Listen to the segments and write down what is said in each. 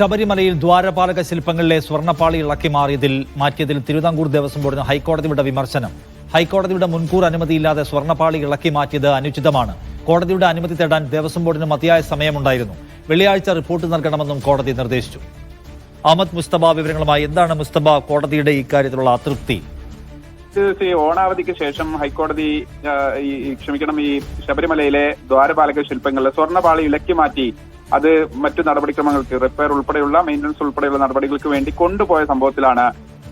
ശബരിമലയിൽ ദ്വാരപാലക ശില്പങ്ങളിലെ സ്വർണപ്പാളി ഇളക്കി മാറിയതിൽ മാറ്റിയതിൽ തിരുവിതാംകൂർ ദേവസ്വം ബോർഡിന് ഹൈക്കോടതിയുടെ വിമർശനം. ഹൈക്കോടതിയുടെ മുൻകൂർ അനുമതിയില്ലാതെ സ്വർണപ്പാളി ഇളക്കി മാറ്റിയത് അനുചിതമാണ്. കോടതിയുടെ അനുമതി തേടാൻ ദേവസ്വം ബോർഡിന് മതിയായ സമയമുണ്ടായിരുന്നു. വെള്ളിയാഴ്ച റിപ്പോർട്ട് നൽകണമെന്നും കോടതി നിർദ്ദേശിച്ചു. അഹമ്മദ് മുസ്തബ വിവരങ്ങളുമായി എന്താണ് മുസ്തബ കോടതിയുടെ ഇക്കാര്യത്തിലുള്ള അതൃപ്തി? ഈ ഓണാവധിക്ക് ശേഷം ഹൈക്കോടതി ഈ ക്ഷമിക്കണം ഈ ശബരിമലയിലെ ദ്വാരപാലക ശില്പങ്ങളിലെ സ്വർണപാളി ഇളക്കി മാറ്റി അത് മറ്റു നടപടിക്രമങ്ങൾക്ക് റിപ്പയർ ഉൾപ്പെടെയുള്ള മെയിന്റനൻസ് ഉൾപ്പെടെയുള്ള നടപടികൾക്ക് വേണ്ടി കൊണ്ടുപോയ സംഭവത്തിലാണ്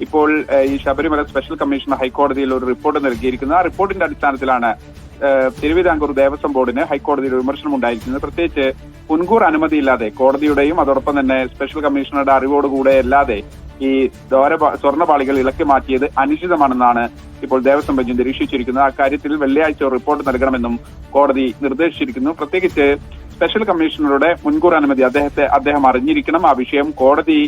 ഇപ്പോൾ ഈ ശബരിമല സ്പെഷ്യൽ കമ്മീഷണർ ഹൈക്കോടതിയിൽ ഒരു റിപ്പോർട്ട് നൽകിയിരിക്കുന്നത്. ആ റിപ്പോർട്ടിന്റെ അടിസ്ഥാനത്തിലാണ് തിരുവിതാംകൂർ ദേവസ്വം ബോർഡിന് ഹൈക്കോടതിയിൽ വിമർശനം ഉണ്ടായിരിക്കുന്നത്. പ്രത്യേകിച്ച് മുൻകൂർ അനുമതിയില്ലാതെ കോടതിയുടെയും അതോടൊപ്പം തന്നെ സ്പെഷ്യൽ കമ്മീഷണറുടെ അറിവോടുകൂടെ അല്ലാതെ ഈ ദ്വാര സ്വർണപാളികൾ ഇളക്കി മാറ്റിയത് അനുചിതമാണെന്നാണ് ഇപ്പോൾ ദേവസ്വം ബെഞ്ച് നിരീക്ഷിച്ചിരിക്കുന്നത്. അക്കാര്യത്തിൽ വെള്ളിയാഴ്ച റിപ്പോർട്ട് നൽകണമെന്നും കോടതി നിർദ്ദേശിച്ചിരിക്കുന്നു. പ്രത്യേകിച്ച് സ്പെഷ്യൽ കമ്മീഷണറുടെ മുൻകൂർ അനുമതി അദ്ദേഹത്തെ അദ്ദേഹം അറിഞ്ഞിരിക്കണം. ആ വിഷയം കോടതി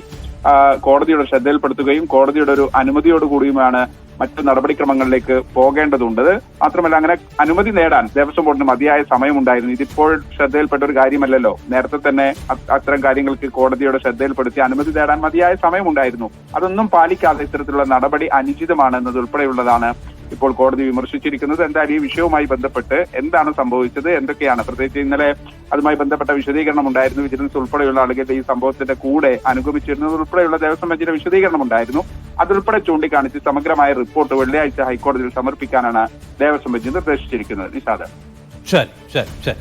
കോടതിയുടെ ശ്രദ്ധയിൽപ്പെടുത്തുകയും കോടതിയുടെ ഒരു അനുമതിയോടുകൂടിയുമാണ് മറ്റു നടപടിക്രമങ്ങളിലേക്ക് പോകേണ്ടതുണ്ട്. മാത്രമല്ല അങ്ങനെ അനുമതി നേടാൻ ദേവസ്വം ബോർഡിന് മതിയായ സമയമുണ്ടായിരുന്നു. ഇതിപ്പോൾ ശ്രദ്ധയിൽപ്പെട്ട ഒരു കാര്യമല്ലല്ലോ. നേരത്തെ തന്നെ അത്തരം കാര്യങ്ങൾക്ക് കോടതിയുടെ ശ്രദ്ധയിൽപ്പെടുത്തി അനുമതി നേടാൻ മതിയായ സമയമുണ്ടായിരുന്നു. അതൊന്നും പാലിക്കാതെ ഇത്തരത്തിലുള്ള നടപടി അനുചിതമാണ് എന്നതുൾപ്പെടെയുള്ളതാണ് ഇപ്പോൾ കോടതി വിമർശിച്ചിരിക്കുന്നത്. എന്തായാലും ഈ വിഷയവുമായി ബന്ധപ്പെട്ട് എന്താണ് സംഭവിച്ചത്? എന്തൊക്കെയാണ്? പ്രത്യേകിച്ച് ഇന്നലെ അതുമായി ബന്ധപ്പെട്ട വിശദീകരണം ഉണ്ടായിരുന്നു. വിജിലൻസ് ഉൾപ്പെടെയുള്ള ആളുകളുടെ ഈ സംഭവത്തിന്റെ കൂടെ അനുഗമിച്ചിരുന്നത് ഉൾപ്പെടെയുള്ള ദേവസ്വം ബെഞ്ചിന്റെ വിശദീകരണം ഉണ്ടായിരുന്നു. അതുൾപ്പെടെ ചൂണ്ടിക്കാണിച്ച് സമഗ്രമായ റിപ്പോർട്ട് വെള്ളിയാഴ്ച ഹൈക്കോടതിയിൽ സമർപ്പിക്കാനാണ് ദേവസ്വം ബെഞ്ച് നിർദ്ദേശിച്ചിരിക്കുന്നത്. നിഷാദ്. ശരി ശരി ശരി.